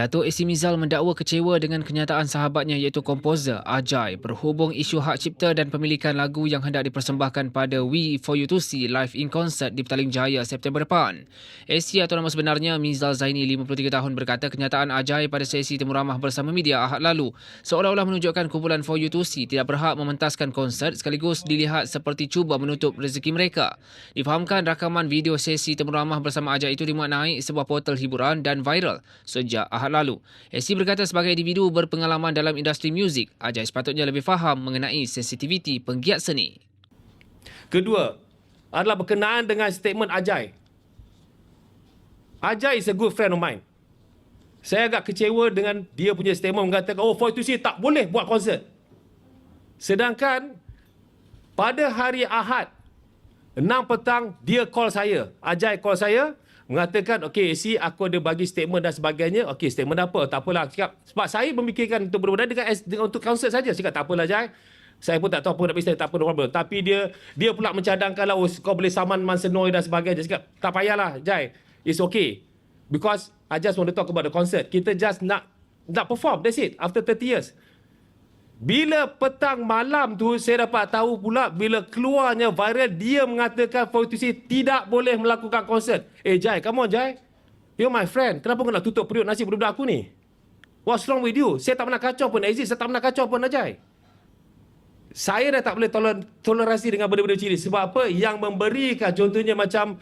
Datuk AC Mizal mendakwa kecewa dengan kenyataan sahabatnya iaitu komposer Ajay berhubung isu hak cipta dan pemilikan lagu yang hendak dipersembahkan pada We For You To See live in concert di Petaling Jaya September depan. AC atau nama sebenarnya Mizal Zaini 53 tahun berkata kenyataan Ajay pada sesi temu ramah bersama media Ahad lalu seolah-olah menunjukkan kumpulan For You To See tidak berhak mementaskan konsert sekaligus dilihat seperti cuba menutup rezeki mereka. Difahamkan rakaman video sesi temu ramah bersama Ajay itu dimuat naik sebuah portal hiburan dan viral sejak Ahad lalu. SC berkata sebagai individu berpengalaman dalam industri muzik, Ajay sepatutnya lebih faham mengenai sensitiviti penggiat seni. Kedua, adalah berkenaan dengan statement Ajay. Ajay is a good friend of mine. Saya agak kecewa dengan dia punya statement mengatakan, oh, for itu tak boleh buat konsert. Sedangkan, pada hari Ahad, 6 petang, dia call saya. Ajay call saya, mengatakan okey si aku ada bagi statement dan sebagainya. Okey statement apa? Tak apalah. Cakap sebab saya memikirkan untuk berbeda dengan, dengan untuk konsert saja. Cakap tak apalah Jai. Saya pun tak tahu apa nak beritahu tak apa no problem. Tapi dia dia pula mencadangkan lah oh, kau boleh saman mansenoi dan sebagainya. Cakap tak payahlah Jai. It's okay. Because I just want to talk about the concert. Kita just nak nak perform. That's it. After 30 years bila petang malam tu saya dapat tahu pula bila keluarnya viral dia mengatakan politisi tidak boleh melakukan konsert. Eh Jai, come on Jai. You're my friend. Kenapa kau nak tutup periuk nasi budak-budak aku ni? What's wrong with you? Saya tak pernah kacau pun Aziz. Saya tak pernah kacau pun Jai. Saya dah tak boleh toler tolerasi dengan benda-benda ciri. Sebab apa? Yang memberikan contohnya macam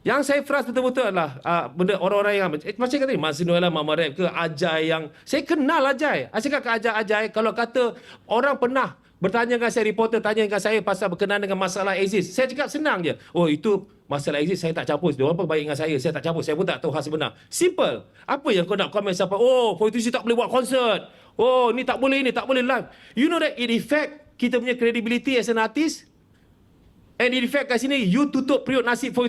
yang saya frust betul-betul adalah uh, benda orang-orang yang eh, macam kata ni Mama Rap ke Ajay yang saya kenal Ajay. Saya ke Ajay Ajay kalau kata orang pernah bertanya dengan saya reporter tanya dengan saya pasal berkenaan dengan masalah exist. Saya cakap senang je. Oh itu masalah exist saya tak campur. Dia orang pun baik dengan saya. Saya tak campur. Saya pun tak tahu hal sebenar. Simple. Apa yang kau nak komen siapa? Oh, politisi tak boleh buat konsert. Oh, ni tak boleh ni, tak boleh live. You know that it affect kita punya credibility as an artist? And it affect kat sini, you tutup periuk nasib for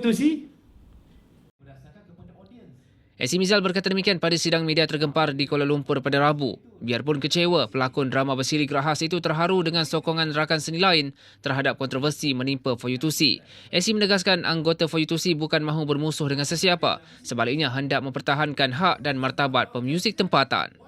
AC Mizal berkata demikian pada sidang media tergempar di Kuala Lumpur pada Rabu. Biarpun kecewa, pelakon drama bersiri gerahas itu terharu dengan sokongan rakan seni lain terhadap kontroversi menimpa Foyutusi. AC menegaskan anggota Foyutusi bukan mahu bermusuh dengan sesiapa. Sebaliknya hendak mempertahankan hak dan martabat pemuzik tempatan.